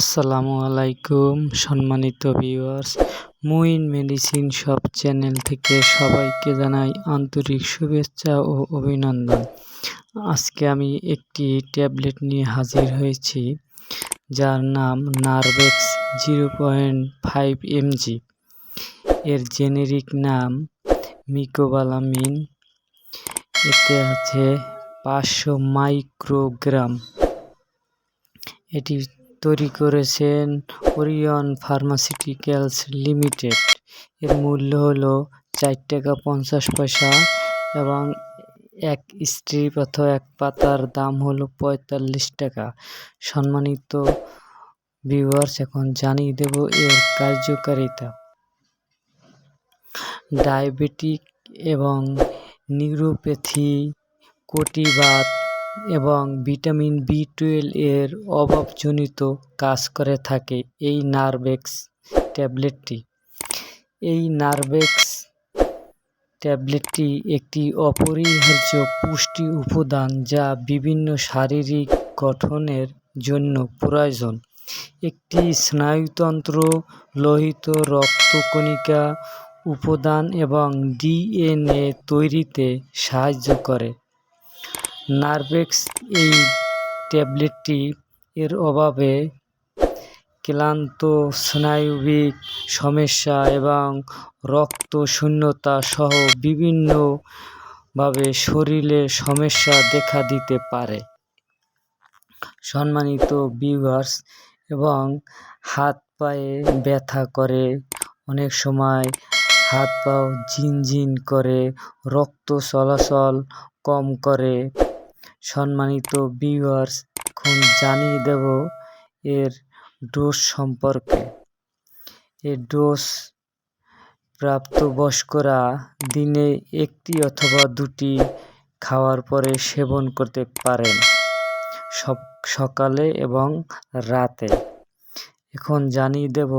আসসালামু আলাইকুম, সম্মানিত ভিউয়ার্স মুইন মেডিসিন সব চ্যানেল থেকে সবাইকে জানাই আন্তরিক শুভেচ্ছা ও অভিনন্দন। আজকে আমি একটি ট্যাবলেট নিয়ে হাজির হয়েছি, যার নাম Nervex zero point five mg এর জেনেরিক নাম মিকোবালামিন। এতে আছে পাঁচশো মাইক্রোগ্রাম। এটি তৈরি করেছেন ওরিয়ন ফার্মাসিউটিক্যালস লিমিটেড। এর মূল্য হলো চার টাকা পঞ্চাশ পয়সা এবং এক স্ট্রিপ অথবা এক পাতার দাম হলো পঁয়তাল্লিশ টাকা। সম্মানিত ভিউয়ার্স, এখন জানিয়ে দেব এর কার্যকারিতা। ডায়াবেটিক এবং নিউরোপ্যাথি কোটিবাত এবং ভিটামিন বি টুয়েলভ এর অভাবজনিত কাজ করে থাকে এই নার্ভেক্স ট্যাবলেটটি। এই নার্ভেক্স ট্যাবলেটটি একটি অপরিহার্য পুষ্টি উপাদান যা বিভিন্ন শারীরিক গঠনের জন্য প্রয়োজন। একটি স্নায়ুতন্ত্র লোহিত রক্তকণিকা উপাদান এবং ডিএনএ তৈরিতে সাহায্য করে। নার্ভেক্স এই ট্যাবলেটটি এর অভাবে ক্লান্ত স্নায়বিক সমস্যা এবং রক্ত শূন্যতা সহ বিভিন্নভাবে শরীরে সমস্যা দেখা দিতে পারে। সম্মানিত ভিউয়ার্স, এবং হাত পায়ে ব্যথা করে, অনেক সময় হাত পাও ঝিনঝিন করে, রক্ত চলাচল কম করে সম্মানিত ভিউয়ার্স এখন জানিয়ে দেব এর ডোজ সম্পর্কে। এর ডোজ প্রাপ্তবয়স্করা দিনে একটি অথবা দুটি খাওয়ার পরে সেবন করতে পারেন। সব সকালে এবং রাতে। এখন জানিয়ে দেব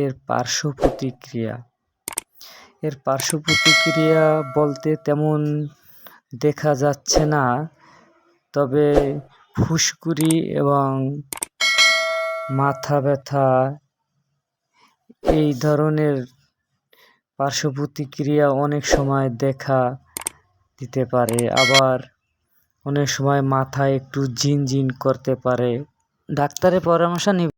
এর পার্শ্ব প্রতিক্রিয়া। এর পার্শ্ব প্রতিক্রিয়া বলতে তেমন দেখা যাচ্ছে না। তবে ফুসকুড়ি এবং মাথা ব্যথা এই ধরনের পার্শ্ব প্রতিক্রিয়া অনেক সময় দেখা দিতে পারে। আবার অনেক সময় মাথা একটু জিন ঝিনঝিন করতে পারে। ডাক্তারের পরামর্শ নিব।